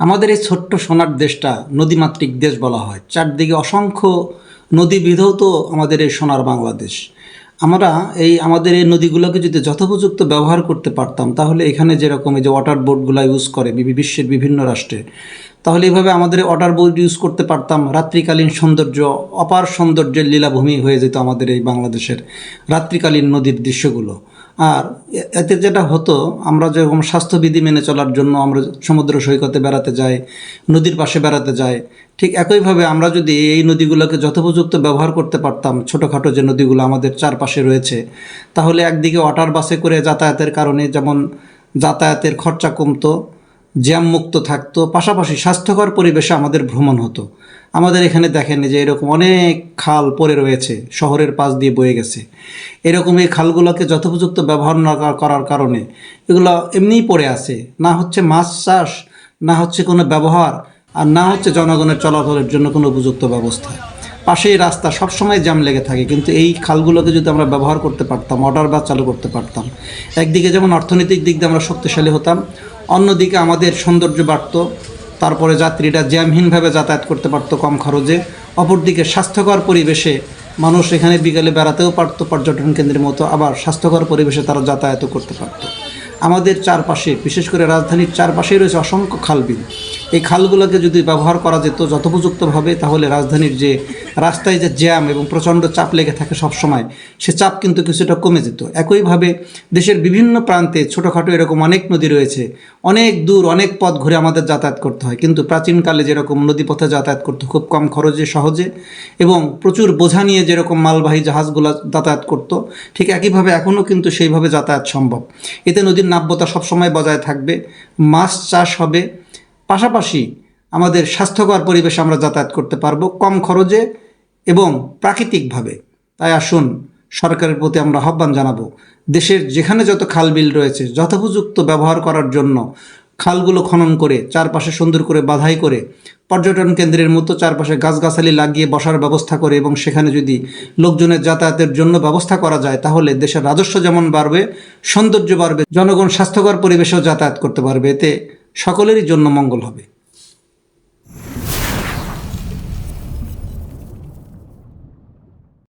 আমাদের এই ছোট্ট সোনার দেশটা নদীমাতৃক দেশ বলা হয়। চারদিকে অসংখ্য নদী বিধৌত আমাদের এই সোনার বাংলাদেশ। আমরা এই আমাদের এই নদীগুলোকে যদি যথোপযুক্ত ব্যবহার করতে পারতাম, তাহলে এখানে যেরকম এই যে ওয়াটার বোর্ডগুলো ইউজ করে বিশ্বের বিভিন্ন রাষ্ট্রে, তাহলে এইভাবে আমাদের ওয়াটার বোর্ড ইউজ করতে পারতাম। রাত্রিকালীন সৌন্দর্য, অপার সৌন্দর্যের লীলাভূমি হয়ে যেত আমাদের এই বাংলাদেশের রাত্রিকালীন নদীর দৃশ্যগুলো। আর এতে যেটা হতো, আমরা যেরকম স্বাস্থ্যবিধি মেনে চলার জন্য আমরা সমুদ্র সৈকতে বেড়াতে যাই, নদীর পাশে বেড়াতে যাই, ঠিক একইভাবে আমরা যদি এই নদীগুলোকে যথোপযুক্ত ব্যবহার করতে পারতাম, ছোটোখাটো যে নদীগুলো আমাদের চারপাশে রয়েছে, তাহলে একদিকে ওয়াটার বাসে করে যাতায়াতের কারণে যেমন যাতায়াতের খরচা কমতো জ্যাম মুক্ত থাকতো, পাশাপাশি স্বাস্থ্যকর পরিবেশে আমাদের ভ্রমণ হতো। আমাদের এখানে দেখেন যে এরকম অনেক খাল পড়ে রয়েছে, শহরের পাশ দিয়ে বয়ে গেছে। এরকম এই খালগুলোকে যথোপযুক্ত ব্যবহার না করার কারণে এগুলো এমনিই পড়ে আছে। না হচ্ছে মাছ চাষ, না হচ্ছে কোনো ব্যবহার, আর না হচ্ছে জনগণের চলাচলের জন্য কোনো উপযুক্ত ব্যবস্থা। পাশেই রাস্তা সবসময় জ্যাম লেগে থাকে, কিন্তু এই খালগুলোকে যদি আমরা ব্যবহার করতে পারতাম, অর্ডার বাস চালু করতে পারতাম, একদিকে যেমন অর্থনৈতিক দিক দিয়ে আমরা শক্তিশালী হতাম অন্যদিকে আমাদের সৌন্দর্য বাড়ত, তারপরে যাত্রীরা জ্যামহীনভাবে যাতায়াত করতে পারত কম খরচে। অপরদিকে স্বাস্থ্যকর পরিবেশে মানুষ এখানে বিকেলে বেড়াতেও পারত, পর্যটন কেন্দ্রের মতো আবার স্বাস্থ্যকর পরিবেশে তারা যাতায়াতও করতে পারত। আমাদের চারপাশে, বিশেষ করে রাজধানীর চারপাশেই রয়েছে অসংখ্য খালবিল এই খালগুলোকে যদি ব্যবহার করা যেত যথোপযুক্তভাবে, তাহলে রাজধানীর যে রাস্তায় যে জ্যাম এবং প্রচণ্ড চাপ লেগে থাকে সবসময়, সে চাপ কিন্তু কিছুটা কমে যেত। একইভাবে দেশের বিভিন্ন প্রান্তে ছোটোখাটো এরকম অনেক নদী রয়েছে। অনেক দূর, অনেক পথ ঘুরে আমাদের যাতায়াত করতে হয়। কিন্তু প্রাচীনকালে যেরকম নদীপথে যাতায়াত করতে, খুব কম খরচে, সহজে এবং প্রচুর বোঝা নিয়ে যেরকম মালবাহী জাহাজগুলো যাতায়াত করত, ঠিক একইভাবে এখনও কিন্তু সেইভাবে যাতায়াত সম্ভব। এতে নদীর নাব্যতা সবসময় বজায় থাকবে। মাছ চাষ হবে পাশাপাশি আমাদের স্বাস্থ্যকর পরিবেশে আমরা যাতায়াত করতে পারব কম খরচে এবং প্রাকৃতিকভাবে। তাই আসুন, সরকারের প্রতি আমরা আহ্বান জানাব, দেশের যেখানে যত খাল বিল রয়েছে, যথোপযুক্ত ব্যবহার করার জন্য খালগুলো খনন করে, চারপাশে সুন্দর করে বাধাই করে, পর্যটন কেন্দ্রের মতো চারপাশে গাছগাছালি লাগিয়ে বসার ব্যবস্থা করে এবং সেখানে যদি লোকজনের যাতায়াতের জন্য ব্যবস্থা করা যায়, তাহলে দেশের রাজস্ব যেমন বাড়বে, সৌন্দর্য বাড়বে, জনগণ স্বাস্থ্যকর পরিবেশেও যাতায়াত করতে পারবে। এতে সকলেরই জন্য মঙ্গল হবে।